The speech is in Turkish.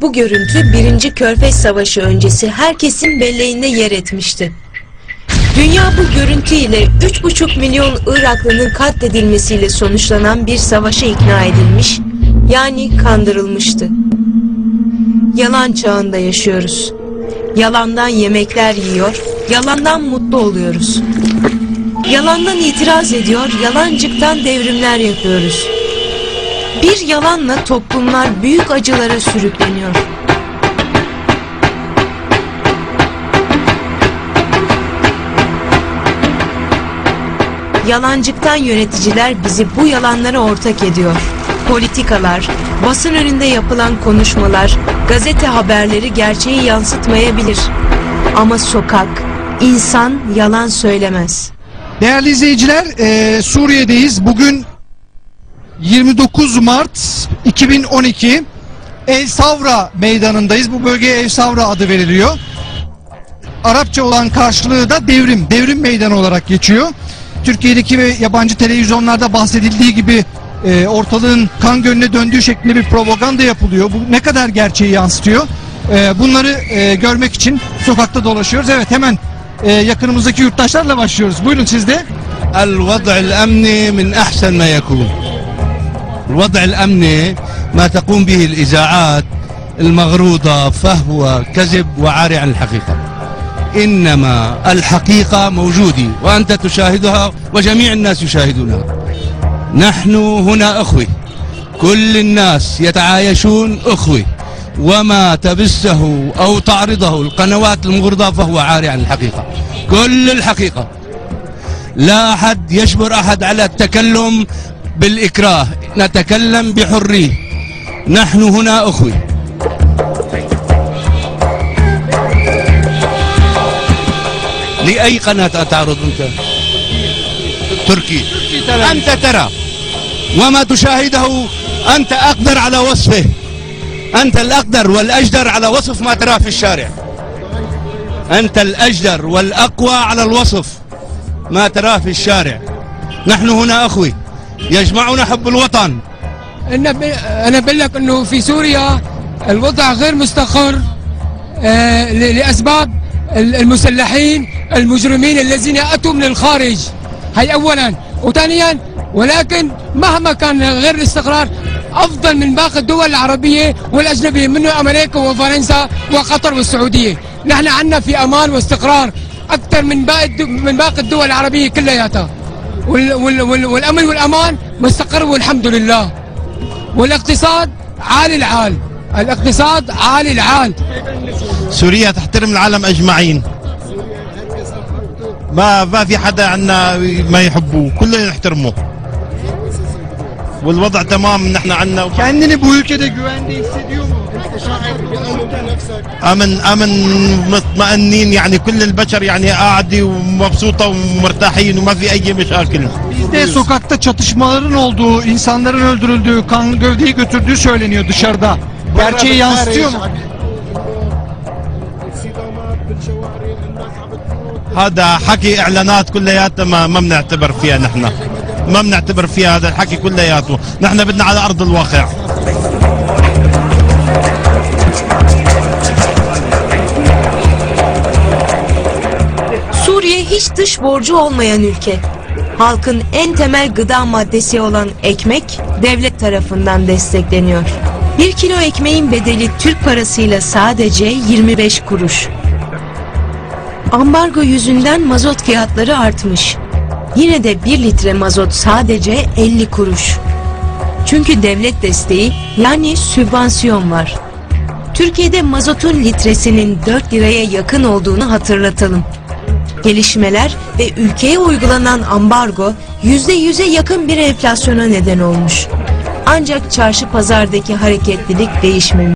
Bu görüntü 1. Körfez Savaşı öncesi herkesin belleğinde yer etmişti. Dünya bu görüntü ile 3,5 milyon Iraklı'nın katledilmesiyle sonuçlanan bir savaşa ikna edilmiş, yani kandırılmıştı. Yalan çağında yaşıyoruz. Yalandan yemekler yiyor, yalandan mutlu oluyoruz. Yalandan itiraz ediyor, yalancıktan devrimler yapıyoruz. Bir yalanla toplumlar büyük acılara sürükleniyor. Yalancıktan yöneticiler bizi bu yalanlara ortak ediyor. Politikalar, basın önünde yapılan konuşmalar, gazete haberleri gerçeği yansıtmayabilir. Ama sokak, insan yalan söylemez. Değerli izleyiciler, eee, Suriye'deyiz. Bugün 29 Mart 2012 El Savra meydanındayız. Bu bölgeye El Savra adı veriliyor. Arapça olan karşılığı da devrim, devrim meydanı olarak geçiyor. Türkiye'deki ve yabancı televizyonlarda bahsedildiği gibi e, ortalığın kan gölüne döndüğü şeklinde bir propaganda yapılıyor. Bu ne kadar gerçeği yansıtıyor? E, bunları e, görmek için sokakta dolaşıyoruz. Evet hemen e, yakınımızdaki yurttaşlarla başlıyoruz. Buyurun sizde. El vad'il emni min ahsen ma yakun. الوضع الأمني ما تقوم به الإذاعات المغروضة فهو كذب وعاري عن الحقيقة. إنما الحقيقة موجودة وأنت تشاهدها وجميع الناس يشاهدونها. نحن هنا أخوة. كل الناس يتعايشون أخوة. وما تبثه أو تعرضه القنوات المغرضة فهو عاري عن الحقيقة. كل الحقيقة. لا أحد يجبر أحد على التكلم بالإكراه. نتكلم بحرية. نحن هنا أخوة لأي قناة تعرض أنت؟ تركي. أنت ترى. وما تشاهده أنت أقدر على وصفه. أنت الأقدر والأجدر على وصف ما تراه في الشارع. أنت الأجدر والأقوى على الوصف ما تراه في الشارع. نحن هنا أخوي. يجمعنا حب الوطن. أنا بقول لك إنه في سوريا الوضع غير مستقر آه، لأسباب ال- المسلحين المجرمين الذين أتوا من الخارج. هي اولا. وثانيا ولكن مهما كان غير الاستقرار أفضل من باقي الدول العربية والأجنبية منه أمريكا وفرنسا وقطر والسعودية. نحن عندنا في أمان واستقرار أكثر من باقي من باقي الدول العربية كلياتها. وال وال وال والأمن والأمان مستقر والحمد لله. والاقتصاد عالي العال. الاقتصاد عالي العال. سوريا تحترم العالم أجمعين. ما ما في حدا عنا ما يحبوه. كلنا يحترمه والوضع تمام نحن عندنا كأنني بويكده جواندي آمن آمن مطمئنين يعني كل البشر يعني قاعدة ومبسوطة ومرتاحين وما في أي مشاكل Bizde sokakta çatışmaların olduğu, insanların öldürüldüğü, kan gövdeyi götürdüğü söyleniyor dışarıda. Gerçeği yansıtıyor mu? هذا حكي إعلانات كلياتها ما بنعتبر فيها نحن ما بنعتبر فيها هذا الحكي كلياته نحن بدنا على ارض الواقع Suriye hiç dış borcu olmayan ülke. Halkın en temel gıda maddesi olan ekmek devlet tarafından destekleniyor. Bir kilo ekmeğin bedeli Türk parasıyla sadece 25 kuruş. Ambargo yüzünden mazot fiyatları artmış. Yine de 1 litre mazot sadece 50 kuruş. Çünkü devlet desteği yani sübvansiyon var. Türkiye'de mazotun litresinin 4 liraya yakın olduğunu hatırlatalım. Gelişmeler ve ülkeye uygulanan ambargo %100'e yakın bir enflasyona neden olmuş. Ancak çarşı pazardaki hareketlilik değişmemiş.